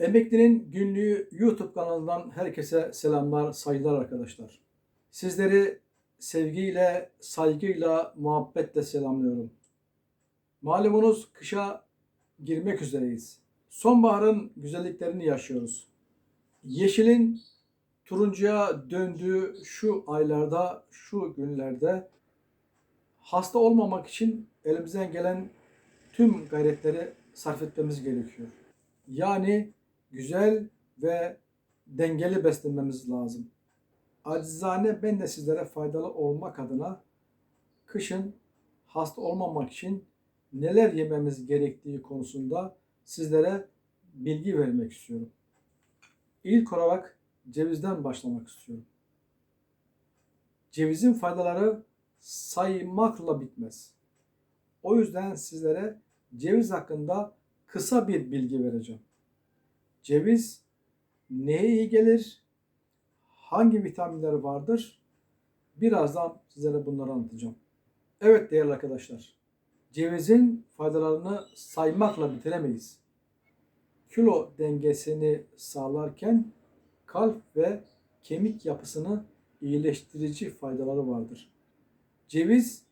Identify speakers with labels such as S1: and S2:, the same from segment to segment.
S1: Emeklinin Günlüğü YouTube kanalından herkese selamlar, saygılar arkadaşlar. Sizleri sevgiyle, saygıyla, muhabbetle selamlıyorum. Malumunuz kışa girmek üzereyiz. Sonbaharın güzelliklerini yaşıyoruz. Yeşilin turuncuya döndüğü şu aylarda, şu günlerde hasta olmamak için elimizden gelen tüm gayretleri sarf etmemiz gerekiyor. Yani güzel ve dengeli beslenmemiz lazım. Acizane ben de sizlere faydalı olmak adına kışın hasta olmamak için neler yememiz gerektiği konusunda sizlere bilgi vermek istiyorum. İlk olarak cevizden başlamak istiyorum. Cevizin faydaları saymakla bitmez. O yüzden sizlere ceviz hakkında kısa bir bilgi vereceğim. Ceviz neye iyi gelir? Hangi vitaminleri vardır? Birazdan sizlere bunları anlatacağım. Evet değerli arkadaşlar. Cevizin faydalarını saymakla bitiremeyiz. Kilo dengesini sağlarken kalp ve kemik yapısını iyileştirici faydaları vardır. Ceviz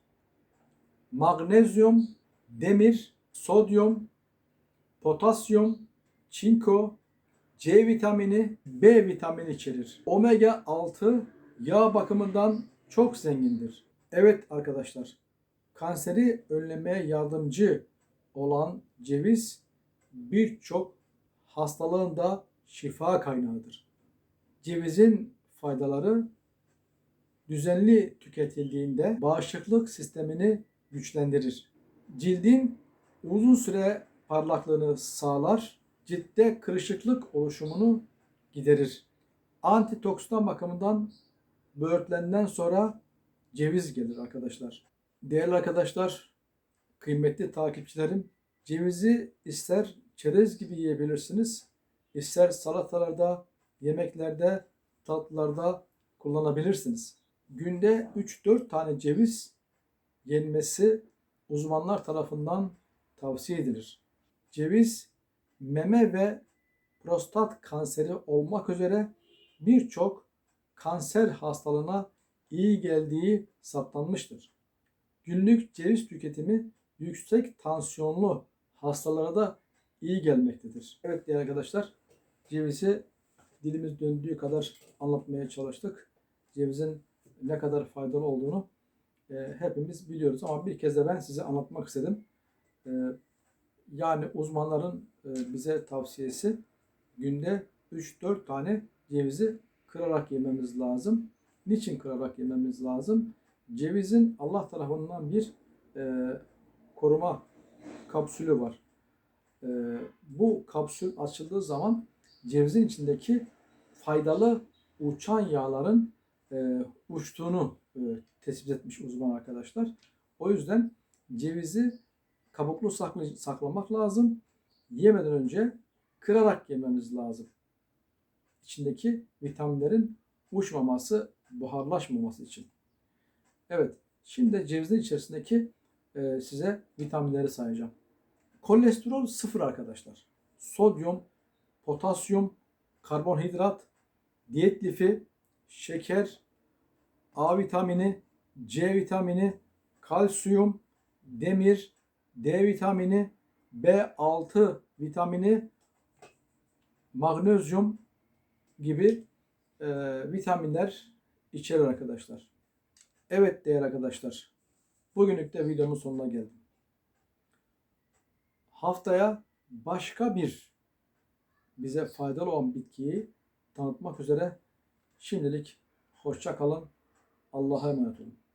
S1: magnezyum, demir, sodyum, potasyum, çinko, C vitamini, B vitamini içerir. Omega 6 yağ bakımından çok zengindir. Evet arkadaşlar, kanseri önlemeye yardımcı olan ceviz birçok hastalığın da şifa kaynağıdır. Cevizin faydaları düzenli tüketildiğinde bağışıklık sistemini güçlendirir. Cildin uzun süre parlaklığını sağlar, ciltte kırışıklık oluşumunu giderir. Antitoksidan bakımından böğürtlenden sonra ceviz gelir arkadaşlar. Değerli arkadaşlar, kıymetli takipçilerim, cevizi ister çerez gibi yiyebilirsiniz, ister salatalarda, yemeklerde, tatlılarda kullanabilirsiniz. Günde 3-4 tane ceviz yenmesi uzmanlar tarafından tavsiye edilir. Ceviz meme ve prostat kanseri olmak üzere birçok kanser hastalığına iyi geldiği saptanmıştır. Günlük ceviz tüketimi yüksek tansiyonlu hastalara da iyi gelmektedir. Evet değerli arkadaşlar, cevizi dilimiz döndüğü kadar anlatmaya çalıştık. Cevizin ne kadar faydalı olduğunu e, hepimiz biliyoruz ama bir kez de ben size anlatmak istedim. E, yani uzmanların bize tavsiyesi günde 3-4 tane cevizi kırarak yememiz lazım. Niçin kırarak yememiz lazım? Cevizin Allah tarafından bir e, koruma kapsülü var. E, bu kapsül açıldığı zaman cevizin içindeki faydalı uçan yağların e, uçtuğunu e, tespit etmiş uzman arkadaşlar. O yüzden cevizi kabuklu saklamak lazım. Yemeden önce kırarak yememiz lazım. İçindeki vitaminlerin uçmaması, buharlaşmaması için. Evet, şimdi cevizin içerisindeki e, size vitaminleri sayacağım. Kolesterol sıfır arkadaşlar. Sodyum, potasyum, karbonhidrat, diyet lifi, şeker, A vitamini, C vitamini, kalsiyum, demir, D vitamini, B6 vitamini, magnezyum gibi e, vitaminler içerir arkadaşlar. Evet değerli arkadaşlar. Bugünlük de videomun sonuna geldim. Haftaya başka bir bize faydalı olan bitkiyi tanıtmak üzere şimdilik hoşça kalın. Allah'a emanet olun.